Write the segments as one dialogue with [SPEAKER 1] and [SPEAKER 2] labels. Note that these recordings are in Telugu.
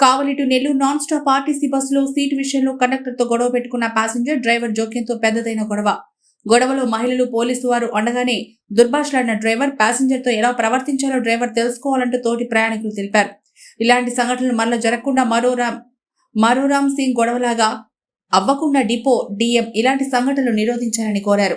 [SPEAKER 1] Kavali to Nellore non stop RTC బస్సులో సీటు విషయంలో కండక్టర్తో గొడవ పెట్టుకున్న ప్యాసింజర్ డ్రైవర్ జోక్యంతో పెద్దదైన గొడవ. గొడవలో మహిళలు పోలీసు వారు ఉండగానే దుర్భాషలాడిన డ్రైవర్ ప్యాసింజర్తో ఎలా ప్రవర్తించాలో డ్రైవర్ తెలుసుకోవాలంటూ తోటి ప్రయాణికులు తెలిపారు. ఇలాంటి సంఘటనలు మరలా జరగకుండా మరో రామ్ మరో రామ్ సింగ్ గొడవలాగా అవ్వకుండా డిపో డిఎం ఇలాంటి సంఘటనలు నిరోధించాలని కోరారు.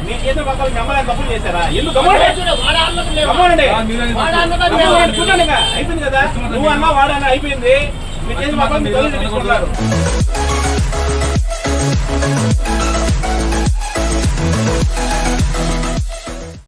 [SPEAKER 2] పక్కన తప్పులు చేశారా?
[SPEAKER 3] ఎందుకు.
[SPEAKER 2] అయిపోయింది కదా? నువ్వు అన్నా వాడన్నా అయిపోయింది. పక్కన